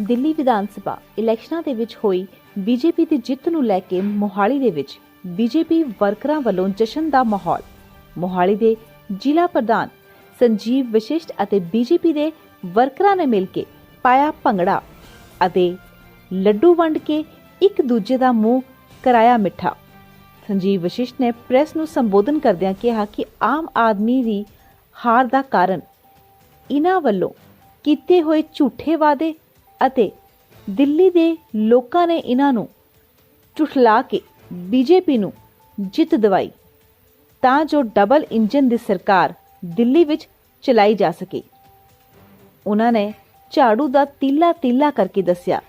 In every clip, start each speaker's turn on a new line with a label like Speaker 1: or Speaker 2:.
Speaker 1: ਦਿੱਲੀ ਵਿਧਾਨ ਸਭਾ ਇਲੈਕਸ਼ਨਾਂ ਦੇ ਵਿੱਚ ਹੋਈ ਬੀਜੇਪੀ ਦੀ ਜਿੱਤ ਨੂੰ ਲੈ ਕੇ ਮੋਹਾਲੀ ਦੇ ਵਿੱਚ ਬੀਜੇਪੀ ਵਰਕਰਾਂ ਵੱਲੋਂ ਜਸ਼ਨ ਦਾ ਮਾਹੌਲ। ਮੋਹਾਲੀ ਦੇ ਜ਼ਿਲ੍ਹਾ ਪ੍ਰਧਾਨ ਸੰਜੀਵ ਵਿਸ਼ਿਸ਼ਟ ਅਤੇ ਬੀਜੇਪੀ ਦੇ ਵਰਕਰਾਂ ਨੇ ਮਿਲ ਕੇ ਪਾਇਆ ਭੰਗੜਾ ਅਤੇ ਲੱਡੂ ਵੰਡ ਕੇ ਇੱਕ ਦੂਜੇ ਦਾ ਮੂੰਹ ਕਰਾਇਆ ਮਿੱਠਾ। ਸੰਜੀਵ ਵਸ਼ਿਸ਼ਟ ਨੇ ਪ੍ਰੈਸ ਨੂੰ ਸੰਬੋਧਨ ਕਰਦਿਆਂ ਕਿਹਾ ਕਿ ਆਮ ਆਦਮੀ ਦੀ ਹਾਰ ਦਾ ਕਾਰਨ ਇਹਨਾਂ ਵੱਲੋਂ ਕੀਤੇ ਹੋਏ ਝੂਠੇ ਵਾਅਦੇ ਅਤੇ ਦਿੱਲੀ ਦੇ ਲੋਕਾਂ ਨੇ ਇਹਨਾਂ ਨੂੰ ਝੁਠਲਾ ਕੇ ਬੀਜੇਪੀ ਨੂੰ ਜਿੱਤ ਦਿਵਾਈ, ਤਾਂ ਜੋ ਡਬਲ ਇੰਜਨ ਦੀ ਸਰਕਾਰ ਦਿੱਲੀ ਵਿੱਚ ਚਲਾਈ ਜਾ ਸਕੇ। ਉਹਨਾਂ ਨੇ ਝਾੜੂ ਦਾ ਤੀਲਾ ਤੀਲਾ ਕਰਕੇ ਦੱਸਿਆ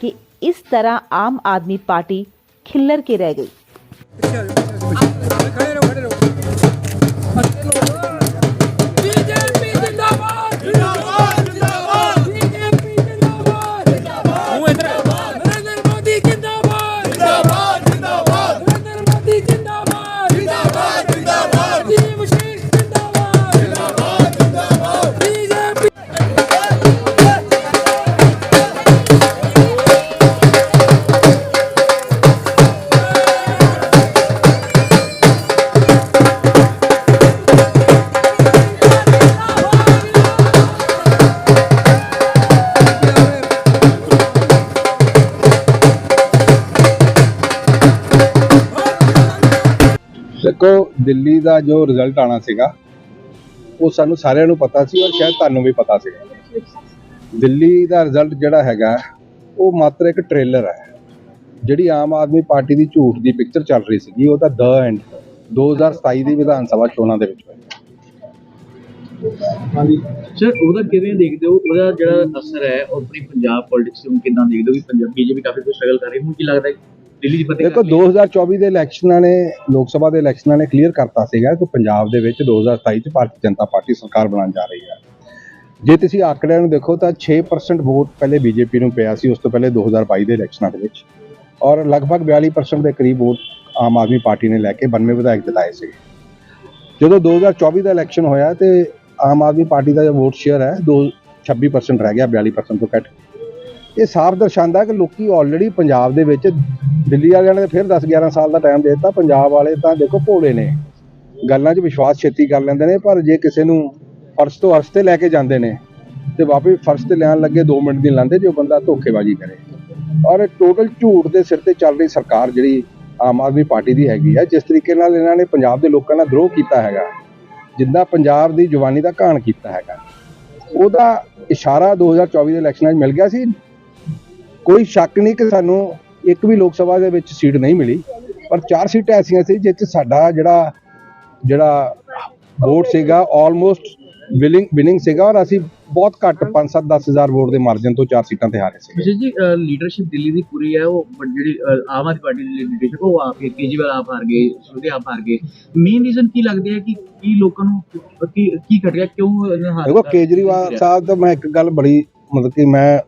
Speaker 1: ਕਿ ਇਸ ਤਰ੍ਹਾਂ ਆਮ ਆਦਮੀ ਪਾਰਟੀ ਖਿੱਲਰ ਕੇ ਰਹਿ ਗਈ।
Speaker 2: ਦੇਖੋ ਦਿੱਲੀ ਦਾ ਜੋ ਰਿਜ਼ਲਟ ਆਣਾ ਸੀਗਾ ਉਹ ਸਾਨੂੰ ਸਾਰਿਆਂ ਨੂੰ ਪਤਾ ਸੀ ਔਰ ਸ਼ਾਇਦ ਤੁਹਾਨੂੰ ਵੀ ਪਤਾ ਸੀਗਾ। ਦਿੱਲੀ ਦਾ ਰਿਜ਼ਲਟ ਜਿਹੜਾ ਹੈਗਾ ਉਹ ਮਾਤਰ ਇੱਕ ਟ੍ਰੇਲਰ ਹੈ। ਜਿਹੜੀ ਆਮ ਆਦਮੀ ਪਾਰਟੀ ਦੀ ਝੂਠ ਦੀ ਪਿਕਚਰ ਚੱਲ ਰਹੀ ਸੀਗੀ ਉਹ ਤਾਂ ਦ ਐਂਡ 2027 ਦੀ ਵਿਧਾਨ ਸਭਾ ਚੋਣਾਂ ਦੇ ਵਿੱਚ ਹੋਈ।
Speaker 3: ਸਰ ਉਹਦਾ ਕਿਵੇਂ ਦੇਖਦੇ ਹੋ? ਉਹਦਾ ਜਿਹੜਾ ਅਸਰ ਹੈ ਉਹ ਆਪਣੀ ਪੰਜਾਬ ਪੋਲਿਟਿਕਸ ਨੂੰ ਕਿੰਨਾ ਦੇਖਦੇ ਹੋ? ਵੀ ਪੰਜਾਬ ਬੀਜੇਪੀ ਕਾਫੀ ਕੁਝ ਸਟਰਗਲ ਕਰ ਰਹੀ ਹੁਣ ਕੀ ਲੱਗਦਾ ਹੈ? ਦਿੱਲੀ ਫਤਿਹ
Speaker 2: ਦੇਖੋ 2024 ਦੇ ਇਲੈਕਸ਼ਨਾਂ ਨੇ ਲੋਕ ਸਭਾ ਦੇ ਇਲੈਕਸ਼ਨਾਂ ਨੇ ਕਲੀਅਰ ਕਰਤਾ ਸੀਗਾ ਕਿ ਪੰਜਾਬ ਦੇ ਵਿੱਚ 2027 ਚ ਭਾਰਤੀ ਜਨਤਾ ਪਾਰਟੀ ਸਰਕਾਰ ਬਣਾਉਣ ਜਾ ਰਹੀ ਹੈ। ਜੇ ਤੁਸੀਂ ਆંકੜਿਆਂ ਨੂੰ ਦੇਖੋ ਤਾਂ 6% ਵੋਟ ਪਹਿਲੇ ਬੀਜੇਪੀ ਨੂੰ ਪਿਆ ਸੀ ਉਸ ਤੋਂ ਪਹਿਲੇ 2022 ਦੇ ਇਲੈਕਸ਼ਨਾਂ ਦੇ ਵਿੱਚ। ਔਰ ਲਗਭਗ 42% ਦੇ ਕਰੀਬ ਵੋਟ ਆਮ ਆਦਮੀ ਪਾਰਟੀ ਨੇ ਲੈ ਕੇ 92 ਵਿਧਾਇਕ ਜਿਤਾਏ ਸੀ। ਜਦੋਂ 2024 ਦਾ ਇਲੈਕਸ਼ਨ ਹੋਇਆ ਤੇ ਆਮ ਆਦਮੀ ਪਾਰਟੀ ਦਾ ਜੋ ਵੋਟ ਸ਼ੇਅਰ ਹੈ ਦੋ 26% ਰਹਿ ਗਿਆ 42% ਤੋਂ ਘੱਟ। ਇਹ ਸਾਫ਼ ਦਰਸਾਉਂਦਾ ਕਿ ਲੋਕੀ ਆਲਰੇਡੀ ਪੰਜਾਬ ਦੇ ਵਿੱਚ ਦਿੱਲੀ ਵਾਲਿਆਂ ਨੇ ਫਿਰ 10 11 ਸਾਲ ਦਾ ਟਾਈਮ ਦੇ ਦਿੱਤਾ, ਪੰਜਾਬ ਵਾਲੇ ਤਾਂ ਦੇਖੋ ਭੋਲੇ ਨੇ। ਗੱਲਾਂ 'ਚ ਵਿਸ਼ਵਾਸ ਛੇਤੀ ਕਰ ਲੈਂਦੇ ਨੇ, ਪਰ ਜੇ ਕਿਸੇ ਨੂੰ ਫਰਸ਼ ਤੋਂ ਅਰਸ਼ ਤੇ ਲੈ ਕੇ ਜਾਂਦੇ ਨੇ ਤੇ ਵਾਪਸ ਫਰਸ਼ ਤੇ ਲੈਣ ਲੱਗੇ 2 ਮਿੰਟ ਦੀ ਲਾਂਦੇ ਜੋ ਬੰਦਾ ਧੋਖੇਬਾਜ਼ੀ ਕਰੇ। ਔਰ ਟੋਟਲ ਝੂਠ ਦੇ ਸਿਰ ਤੇ ਚੱਲ ਰਹੀ ਸਰਕਾਰ ਜਿਹੜੀ ਆਮ ਆਦਮੀ ਪਾਰਟੀ ਦੀ ਹੈਗੀ ਆ, ਜਿਸ ਤਰੀਕੇ ਨਾਲ ਇਹਨਾਂ ਨੇ ਪੰਜਾਬ ਦੇ ਲੋਕਾਂ ਨਾਲ ਦਰੋਹ ਕੀਤਾ ਹੈਗਾ, ਜਿੱਦਾਂ ਪੰਜਾਬ ਦੀ ਜਵਾਨੀ ਦਾ ਘਾਣ ਕੀਤਾ ਹੈਗਾ। ਉਹਦਾ ਇਸ਼ਾਰਾ 2024 ਦੇ ਇਲੈਕਸ਼ਨਾਂ 'ਚ ਮਿਲ ਗਿਆ ਸੀ। ਕੋਈ ਸ਼ੱਕ ਨਹੀਂ ਕਿ ਸਾਨੂੰ ਇੱਕ ਵੀ ਲੋਕ ਸਭਾ ਦੇ ਵਿੱਚ ਸੀਟ ਨਹੀਂ ਮਿਲੀ ਪਰ ਚਾਰ ਸੀਟਾਂ ਐਸੀਆਂ ਸੀ 'ਚ ਸਾਡਾ ਜਿਹੜਾ ਜਿਹੜਾ ਵੋਟ ਸੀਗਾ ਆਲਮੋਸਟ ਵਿਲਿੰਗ ਵਿਨਿੰਗ ਸੀਗਾ ਔਰ ਅਸੀਂ ਬਹੁਤ ਘੱਟ 5-7 10000 ਵੋਟ ਦੇ ਮਾਰਜਨ ਤੋਂ ਚਾਰ ਸੀਟਾਂ ਤੇ ਹਾਰੇ ਸੀ
Speaker 3: ਵਿਸ਼ੇਸ਼ ਜੀ ਲੀਡਰਸ਼ਿਪ ਦਿੱਲੀ ਦੀ ਪੂਰੀ ਹੈ ਉਹ ਜਿਹੜੀ ਆਮ ਆਦਮੀ ਪਾਰਟੀ ਦੀ ਲੀਡਰਸ਼ਿਪ ਉਹ ਆਪ ਕੇਜੀਵਾਲ ਆਪ ਹਾਰ ਗਏ ਸੁਦੇ ਆਪ ਹਾਰ ਗਏ। ਮੇਨ ਰੀਜ਼ਨ ਕੀ ਲੱਗਦਾ ਹੈ ਕਿ ਕੀ ਲੋਕਾਂ ਨੂੰ ਕੀ ਕੀ ਘਟ ਗਿਆ ਕਿਉਂ ਹਾਰ
Speaker 2: ਦੇਖੋ ਕੇਜਰੀਵਾਲ ਸਾਹਿਬ ਦਾ ਮੈਂ ਇੱਕ ਗੱਲ ਬੜੀ ਮਤਲਬ ਕਿ ਮੈਂ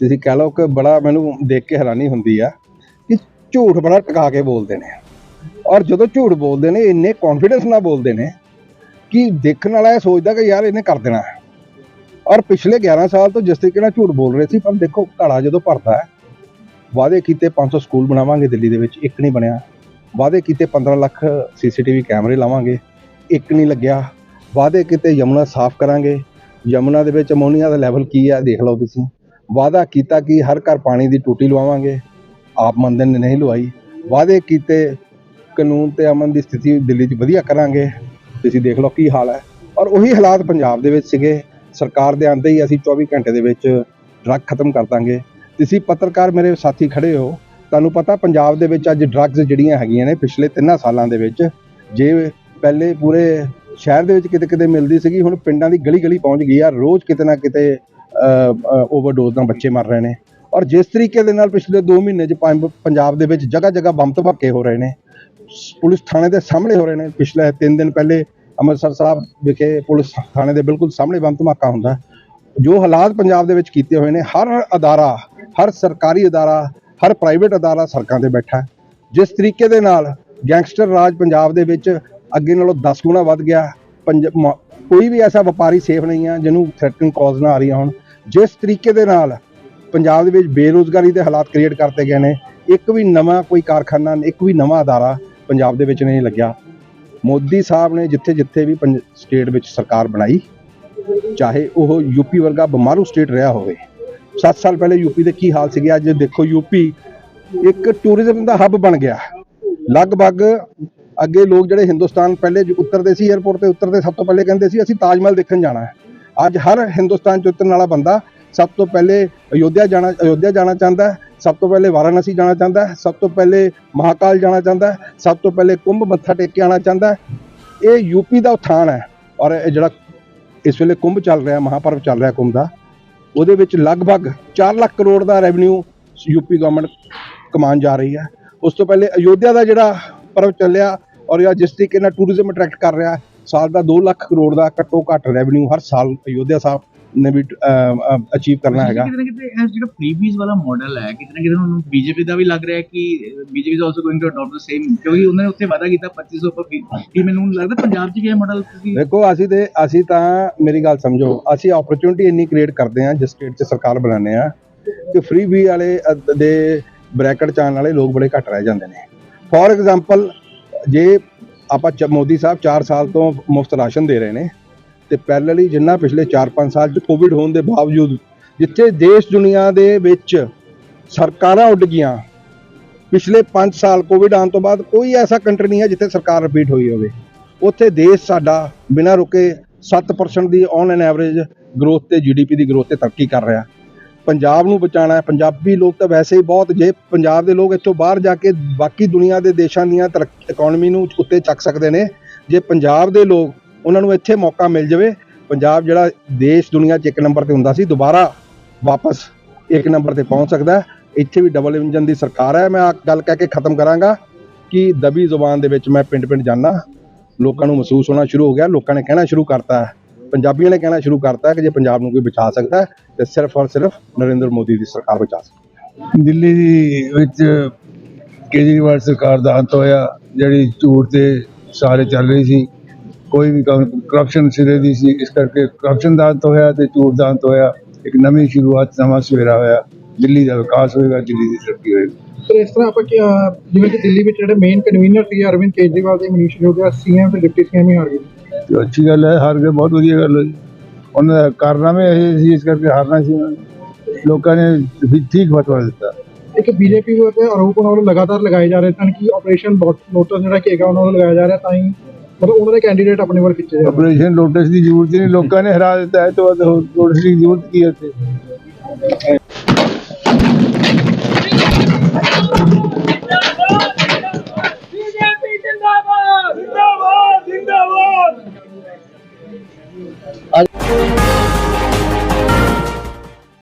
Speaker 2: ਤੁਸੀਂ ਕਹਿ ਲਓ ਕਿ ਬੜਾ ਮੈਨੂੰ ਦੇਖ ਕੇ ਹੈਰਾਨੀ ਹੁੰਦੀ ਆ ਕਿ ਝੂਠ ਬੜਾ ਟਿਕਾ ਕੇ ਬੋਲਦੇ ਨੇ। ਔਰ ਜਦੋਂ ਝੂਠ ਬੋਲਦੇ ਨੇ, ਇੰਨੇ ਕੌਨਫੀਡੈਂਸ ਨਾਲ ਬੋਲਦੇ ਨੇ ਕਿ ਦੇਖਣ ਵਾਲਾ ਇਹ ਸੋਚਦਾ ਕਿ ਯਾਰ ਇਹਨੇ ਕਰ ਦੇਣਾ। ਔਰ ਪਿਛਲੇ 11 ਸਾਲ ਤੋਂ ਜਿਸ ਤਰੀਕੇ ਨਾਲ ਝੂਠ ਬੋਲ ਰਹੇ ਸੀ, ਪਰ ਦੇਖੋ ਘੜਾ ਜਦੋਂ ਭਰਦਾ ਹੈ, ਵਾਅਦੇ ਕੀਤੇ 500 ਸਕੂਲ ਬਣਾਵਾਂਗੇ ਦਿੱਲੀ ਦੇ ਵਿੱਚ, ਇੱਕ ਨਹੀਂ ਬਣਿਆ। ਵਾਅਦੇ ਕੀਤੇ 15 ਲੱਖ ਸੀਸੀਟੀਵੀ ਕੈਮਰੇ ਲਾਵਾਂਗੇ, ਇੱਕ ਨਹੀਂ ਲੱਗਿਆ। ਵਾਅਦੇ ਕੀਤੇ ਯਮੁਨਾ ਸਾਫ਼ ਕਰਾਂਗੇ। ਯਮੁਨਾ ਦੇ ਵਿੱਚ ਅਮੋਨੀਆ ਦਾ ਲੈਵਲ ਕੀ ਹੈ ਦੇਖ ਲਓ ਤੁਸੀਂ। ਵਾਅਦਾ ਕੀਤਾ ਕਿ ਹਰ ਘਰ ਪਾਣੀ ਦੀ ਟੂਟੀ ਲਵਾਵਾਂਗੇ। ਆਪ ਮੰਦਰ ਨੇ ਨਹੀਂ ਲਵਾਈ। ਵਾਅਦੇ ਕੀਤੇ, ਕਾਨੂੰਨ ਤੇ ਅਮਨ ਦੀ ਸਥਿਤੀ ਦਿੱਲੀ 'ਚ ਵਧੀਆ ਕਰਾਂਗੇ। ਤੁਸੀਂ ਦੇਖ ਲਓ ਕੀ ਹਾਲ ਹੈ। ਔਰ ਉਹੀ ਹਾਲਾਤ ਪੰਜਾਬ ਦੇ ਵਿੱਚ ਸੀਗੇ। ਸਰਕਾਰ ਦੇ ਆਂਦੇ ਹੀ ਅਸੀਂ 24 ਘੰਟੇ ਦੇ ਵਿੱਚ ਡਰੱਗ ਖਤਮ ਕਰ ਦਾਂਗੇ। ਤੁਸੀਂ ਪੱਤਰਕਾਰ ਮੇਰੇ ਸਾਥੀ ਖੜੇ ਹੋ। ਤੁਹਾਨੂੰ ਪਤਾ ਪੰਜਾਬ ਦੇ ਵਿੱਚ ਅੱਜ ਡਰੱਗਸ ਜਿਹੜੀਆਂ ਹੈਗੀਆਂ ਨੇ ਪਿਛਲੇ ਤਿੰਨਾਂ ਸਾਲਾਂ ਦੇ ਵਿੱਚ, ਜੇ ਪਹਿਲੇ ਪੂਰੇ ਸ਼ਹਿਰ ਦੇ ਵਿੱਚ ਕਿਤੇ ਕਿਤੇ ਮਿਲਦੀ ਸੀਗੀ, ਹੁਣ ਪਿੰਡਾਂ ਦੀ ਗਲੀ ਗਲੀ ਪਹੁੰਚ ਗਈ ਆ। ਰੋਜ਼ ਕਿਤੇ ਨਾ ਕਿਤੇ ਓਵਰਡੋਜ਼ ਨਾਲ ਬੱਚੇ ਮਰ ਰਹੇ ਨੇ। ਔਰ ਜਿਸ ਤਰੀਕੇ ਦੇ ਨਾਲ ਪਿਛਲੇ 2 ਮਹੀਨੇ 'ਚ ਪੰਜ- ਪੰਜਾਬ ਦੇ ਵਿੱਚ ਜਗ੍ਹਾ ਜਗ੍ਹਾ ਬੰਬ ਧਮਾਕੇ ਹੋ ਰਹੇ ਨੇ, ਪੁਲਿਸ ਥਾਣੇ ਦੇ ਸਾਹਮਣੇ ਹੋ ਰਹੇ ਨੇ। ਪਿਛਲੇ 3 ਦਿਨ ਪਹਿਲੇ ਅੰਮ੍ਰਿਤਸਰ ਸਾਹਿਬ ਵਿਖੇ ਪੁਲਿਸ ਥਾਣੇ ਦੇ ਬਿਲਕੁਲ ਸਾਹਮਣੇ ਬੰਬ ਧਮਾਕਾ ਹੁੰਦਾ। ਜੋ ਹਾਲਾਤ ਪੰਜਾਬ ਦੇ ਵਿੱਚ ਕੀਤੇ ਹੋਏ ਨੇ, ਹਰ ਅਦਾਰਾ, ਹਰ ਸਰਕਾਰੀ ਅਦਾਰਾ, ਹਰ ਪ੍ਰਾਈਵੇਟ ਅਦਾਰਾ ਸੜਕਾਂ ਤੇ ਬੈਠਾ। ਜਿਸ ਤਰੀਕੇ ਦੇ ਨਾਲ ਗੈਂਗਸਟਰ ਰਾਜ ਪੰਜਾਬ ਦੇ ਵਿੱਚ ਅੱਗੇ ਨਾਲੋਂ 10 ਗੁਣਾ ਵੱਧ ਗਿਆ, ਪੰਜ ਕੋਈ ਵੀ ਐਸਾ ਵਪਾਰੀ ਸੇਫ ਨਹੀਂ ਆ, ਜਿਹਨੂੰ ਥ੍ਰੈਟਨਿੰਗ ਕਾਜ਼ ਨਾ ਆ ਰਹੀਆਂ ਹੋਣ। ਜਿਸ ਤਰੀਕੇ ਦੇ ਨਾਲ ਪੰਜਾਬ ਦੇ ਵਿੱਚ ਬੇਰੋਜ਼ਗਾਰੀ ਦੇ ਹਾਲਾਤ ਕ੍ਰੀਏਟ ਕਰਤੇ ਗਏ ਨੇ, ਇੱਕ ਵੀ ਨਵਾਂ ਕੋਈ ਕਾਰਖਾਨਾ, ਇੱਕ ਵੀ ਨਵਾਂ ਅਦਾਰਾ ਪੰਜਾਬ ਦੇ ਵਿੱਚ ਨਹੀਂ ਲੱਗਿਆ। ਮੋਦੀ ਸਾਹਿਬ ਨੇ ਜਿੱਥੇ ਜਿੱਥੇ ਵੀ ਪੰਜ ਸਟੇਟ ਵਿੱਚ ਸਰਕਾਰ ਬਣਾਈ, ਚਾਹੇ ਉਹ ਯੂਪੀ ਵਰਗਾ ਬਿਮਾਰੂ ਸਟੇਟ ਰਿਹਾ ਹੋਵੇ। 7 ਸਾਲ ਪਹਿਲੇ ਯੂਪੀ ਦੇ ਕੀ ਹਾਲ ਸੀਗੇ? ਅੱਜ ਦੇਖੋ ਯੂਪੀ ਇੱਕ ਟੂਰਿਜ਼ਮ ਦਾ ਹੱਬ ਬਣ ਗਿਆ। ਲਗਭਗ ਅੱਗੇ ਲੋਕ ਜਿਹੜੇ ਹਿੰਦੁਸਤਾਨ ਪਹਿਲੇ ਜੋ ਉਤਰਦੇ ਸੀ 에ਅਰਪੋਰਟ ਤੇ ਉਤਰਦੇ ਸਭ ਤੋਂ ਪਹਿਲੇ ਕਹਿੰਦੇ ਸੀ, ਅਸੀਂ ਤਾਜ ਮਹਿਲ ਦੇਖਣ ਜਾਣਾ ਹੈ। ਅੱਜ ਹਰ ਹਿੰਦੁਸਤਾਨ ਚ ਉਤਰਨ ਵਾਲਾ ਬੰਦਾ ਸਭ ਤੋਂ ਪਹਿਲੇ ਅਯੋਧਿਆ ਜਾਣਾ ਅਯੋਧਿਆ ਜਾਣਾ ਚਾਹੁੰਦਾ ਹੈ, ਸਭ ਤੋਂ ਪਹਿਲੇ ਵਾਰਾਣਸੀ ਜਾਣਾ ਚਾਹੁੰਦਾ ਹੈ, ਸਭ ਤੋਂ ਪਹਿਲੇ ਮਹਾਕਾਲ ਜਾਣਾ ਚਾਹੁੰਦਾ ਹੈ, ਸਭ ਤੋਂ ਪਹਿਲੇ ਕੁੰਭ ਮੱਥਾ ਟੇਕ ਕੇ ਆਉਣਾ ਚਾਹੁੰਦਾ ਹੈ। ਇਹ ਯੂਪੀ ਦਾ ਉਥਾਨ ਹੈ ਔਰ ਇਹ ਜਿਹੜਾ ਇਸ ਵੇਲੇ ਕੁੰਭ ਚੱਲ ਰਿਹਾ, ਮਹਾਪਰਵ ਚੱਲ ਰਿਹਾ ਕੁੰਭ ਦਾ, ਉਹਦੇ ਵਿੱਚ ਲਗਭਗ 4 ਲੱਖ ਕਰੋੜ ਦਾ ਰੈਵਨਿਊ ਯੂਪੀ ਗਵਰਨਮੈਂਟ ਕਮਾਉਣ ਜਾ ਰਹੀ ਹੈ। ਉਸ ਤੋਂ ਪਹਿਲੇ ਅਯੋਧਿਆ ਦਾ ਜਿਹੜਾ ਪਰਵ ਚੱਲਿਆ ਔਰ ਇਹ ਜਿਸ ਤਰੀਕੇ ਨਾਲ ਟੂਰਿਜ਼ਮ ਅਟਰੈਕਟ ਕਰ ਰਿਹਾ ਸਾਲ ਦਾ 2 ਲੱਖ ਕਰੋੜ ਦਾ ਘੱਟੋ ਘੱਟ ਰੈਵਨਿਊ ਹਰ ਸਾਲ ਅਯੋਧਿਆ ਸਾਹਿਬ ਨੇ ਵੀ ਅਚੀਵ ਕਰਨਾ ਹੈਗਾ
Speaker 3: ਕਿਤੇ ਨਾ ਕਿਤੇ ਇਹ ਜਿਹੜਾ ਫ੍ਰੀਬੀਜ਼ ਵਾਲਾ ਮਾਡਲ ਹੈ ਕਿਤੇ ਨਾ ਕਿਤੇ ਉਹਨੂੰ ਬੀਜੇਪੀ ਦਾ ਵੀ ਲੱਗ ਰਿਹਾ ਹੈ ਕਿ BJP is also going to adapt the same ਕਿਉਂਕਿ ਉਹਨਾਂ ਨੇ ਉੱਥੇ ਵਾਅਦਾ ਕੀਤਾ 2500 ਪਰ ਕੀ ਮੈਨੂੰ ਲੱਗਦਾ ਪੰਜਾਬ 'ਚ ਮਾਡਲ ਤੁਸੀਂ
Speaker 2: ਦੇਖੋ ਅਸੀਂ ਤੇ ਅਸੀਂ ਤਾਂ ਮੇਰੀ ਗੱਲ ਸਮਝੋ ਅਸੀਂ ਓਪਰਚੁਨਿਟੀ ਇੰਨੀ ਕ੍ਰੀਏਟ ਕਰਦੇ ਹਾਂ ਜਿਸ ਸਟੇਟ 'ਚ ਸਰਕਾਰ ਬਣਾਉਂਦੇ ਆ ਕਿ ਫ੍ਰੀ ਵੀ ਵਾਲੇ ਦੇ ਬ੍ਰੈਕਟ ਚਾਣ ਵਾਲੇ ਲੋਕ ਬੜੇ ਘੱਟ ਰਹਿ ਜਾਂਦੇ ਨੇ। ਫੋਰ ਐਗਜ਼ਾਮਪਲ ਜੇ ਆਪਾਂ ਚ- ਮੋਦੀ ਸਾਹਿਬ 4 ਸਾਲ ਤੋਂ ਮੁਫਤ ਰਾਸ਼ਨ ਦੇ ਰਹੇ ਨੇ ਤੇ ਪੈਰਲਲੀ ਜਿੰਨਾ ਪਿਛਲੇ 4-5 ਸਾਲ 'ਚ ਕੋਵਿਡ ਹੋਣ ਦੇ ਬਾਵਜੂਦ ਜਿੱਥੇ ਦੇਸ਼ ਦੁਨੀਆ ਦੇ ਵਿੱਚ ਸਰਕਾਰਾਂ ਉੱਡ ਗਈਆਂ, ਪਿਛਲੇ 5 ਸਾਲ ਕੋਵਿਡ ਆਉਣ ਤੋਂ ਬਾਅਦ ਕੋਈ ਐਸਾ ਕੰਟਰੀ ਨਹੀਂ ਹੈ ਜਿੱਥੇ ਸਰਕਾਰ ਰਿਪੀਟ ਹੋਈ ਹੋਵੇ। ਉੱਥੇ ਦੇਸ਼ ਸਾਡਾ ਬਿਨਾਂ ਰੁਕੇ 7% ਦੀ ਔਨ ਐਨ ਐਵਰੇਜ ਗਰੋਥ ਤੇ ਜੀਡੀਪੀ ਦੀ ਗਰੋਥ ਤੇ ਤਰੱਕੀ ਕਰ ਰਿਹਾ। ਪੰਜਾਬ ਨੂੰ ਬਚਾਉਣਾ ਹੈ। ਪੰਜਾਬੀ ਲੋਕ ਤਾਂ ਵੈਸੇ ਹੀ ਬਹੁਤ, ਜੇ ਪੰਜਾਬ ਦੇ ਲੋਕ ਇੱਥੋਂ ਬਾਹਰ ਜਾ ਕੇ ਬਾਕੀ ਦੁਨੀਆ ਦੇ ਦੇਸ਼ਾਂ ਦੀਆਂ ਇਕਨੋਮੀ ਨੂੰ ਉੱਤੇ ਚੱਕ ਸਕਦੇ ਨੇ, ਜੇ ਪੰਜਾਬ ਦੇ ਲੋਕ ਉਹਨਾਂ ਨੂੰ ਇੱਥੇ ਮੌਕਾ ਮਿਲ ਜਾਵੇ, ਪੰਜਾਬ ਜਿਹੜਾ ਦੇਸ਼ ਦੁਨੀਆ 'ਚ ਇੱਕ ਨੰਬਰ ਤੇ ਹੁੰਦਾ ਸੀ, ਦੁਬਾਰਾ ਵਾਪਸ ਇੱਕ ਨੰਬਰ ਤੇ ਪਹੁੰਚ ਸਕਦਾ ਇੱਥੇ ਵੀ ਡਬਲ ਇੰਜਨ ਦੀ ਸਰਕਾਰ ਹੈ। ਮੈਂ ਆ ਗੱਲ ਕਹਿ ਕੇ ਖਤਮ ਕਰਾਂਗਾ ਕਿ ਦਬੀ ਜ਼ੁਬਾਨ ਦੇ ਵਿੱਚ ਮੈਂ ਪਿੰਡ ਪਿੰਡ ਜਾਣਾ ਲੋਕਾਂ ਨੂੰ ਮਹਿਸੂਸ ਹੋਣਾ ਸ਼ੁਰੂ ਹੋ ਗਿਆ, ਲੋਕਾਂ ਨੇ ਕਹਿਣਾ ਸ਼ੁਰੂ ਕਰਤਾ ਪੰਜਾਬੀਆਂ ਨੇ ਕਹਿਣਾ ਸ਼ੁਰੂ ਕਰਤਾ ਹੈ ਕਿ ਜੇ ਪੰਜਾਬ ਨੂੰ ਕੋਈ ਬਚਾ ਸਕਦਾ ਹੈ ਤੇ ਸਿਰਫ ਔਰ ਸਿਰਫ ਨਰਿੰਦਰ ਮੋਦੀ ਦੀ ਸਰਕਾਰ ਬਚਾ ਸਕਦੀ। ਹੈ
Speaker 4: ਦਿੱਲੀ ਵਿੱਚ ਕੇਜਰੀਵਾਲ ਸਰਕਾਰ ਦਾ ਅੰਤ ਹੋਇਆ ਜਿਹੜੀ ਝੂਠ ਤੇ ਸਾਰੇ ਚੱਲ ਰਹੀ ਸੀ ਕੋਈ ਵੀ ਕਰਪਸ਼ਨ ਸਿਰੇ ਦੀ ਸੀ ਇਸ ਕਰਕੇ ਕਰਪਸ਼ਨ ਦਾ ਅੰਤ ਹੋਇਆ ਤੇ ਝੂਠ ਦਾ ਅੰਤ ਹੋਇਆ। ਇੱਕ ਨਵੀਂ ਸ਼ੁਰੂਆਤ ਨਵਾਂ ਸਵੇਰਾ ਹੋਇਆ। ਦਿੱਲੀ ਦਾ ਵਿਕਾਸ ਹੋਏਗਾ ਦਿੱਲੀ ਦੀ ਤਰੱਕੀ ਹੋਏਗੀ।
Speaker 5: ਸਰ ਇਸ ਤਰ੍ਹਾਂ ਆਪਾਂ ਜਿਵੇਂ ਕਿ ਦਿੱਲੀ ਵਿੱਚ ਜਿਹੜੇ ਮੇਨ ਕਨਵੀਨਰ ਸੀ ਅਰਵਿੰਦ ਕੇਜਰੀਵਾਲ ਦੇ ਮਨੀਸ਼ ਸਿਸੋਦੀਆ ਸੀਐਮ ਤੇ ਡਿਪਟੀ ਸੀਐਮ ਹੀ ਹਾਰ ਗਏ।
Speaker 4: ਤੇ ਅੱਛੀ ਗੱਲ ਹੈ ਹਾਰ ਗਏ ਬਹੁਤ ਵਧੀਆ ਗੱਲ ਹੋਈ ਉਹਨਾਂ ਦਾ ਕਾਰਨਾਮੇ ਇਹ ਸੀ ਇਸ ਕਰਕੇ ਹਾਰਨਾ ਸੀ ਉਹਨਾਂ ਨੇ। ਲੋਕਾਂ ਨੇ ਵੀ ਠੀਕ ਫਤਵਾ ਦਿੱਤਾ।
Speaker 5: ਇੱਕ ਬੀਜੇਪੀ ਵੱਲੋਂ ਤੇ ਆਰੋਪ ਉਹਨਾਂ ਵੱਲੋਂ ਲਗਾਤਾਰ ਲਗਾਏ ਜਾ ਰਹੇ ਸਨ ਕਿ ਆਪਰੇਸ਼ਨ ਲੋਟਸ ਜਿਹੜਾ ਕਿ ਹੈਗਾ ਉਹਨਾਂ ਵੱਲੋਂ ਲਗਾਇਆ ਜਾ ਰਿਹਾ ਤਾਂ ਹੀ ਮਤਲਬ ਉਹਨਾਂ ਦੇ ਕੈਂਡੀਡੇਟ ਆਪਣੇ ਵੱਲ ਖਿੱਚੇ ਜਾ ਰਹੇ।
Speaker 4: ਆਪਰੇਸ਼ਨ ਲੋਟਸ ਦੀ ਜ਼ਰੂਰਤ ਹੀ ਨਹੀਂ ਲੋਕਾਂ ਨੇ ਹਰਾ ਦਿੱਤਾ ਹੈ ਤੋਂ ਬਾਅਦ ਹੋਰ ਲੋਟਸ ਦੀ ਜ਼ਰੂਰਤ ਕੀ ਹੈ ਉੱਥੇ
Speaker 6: Adiós.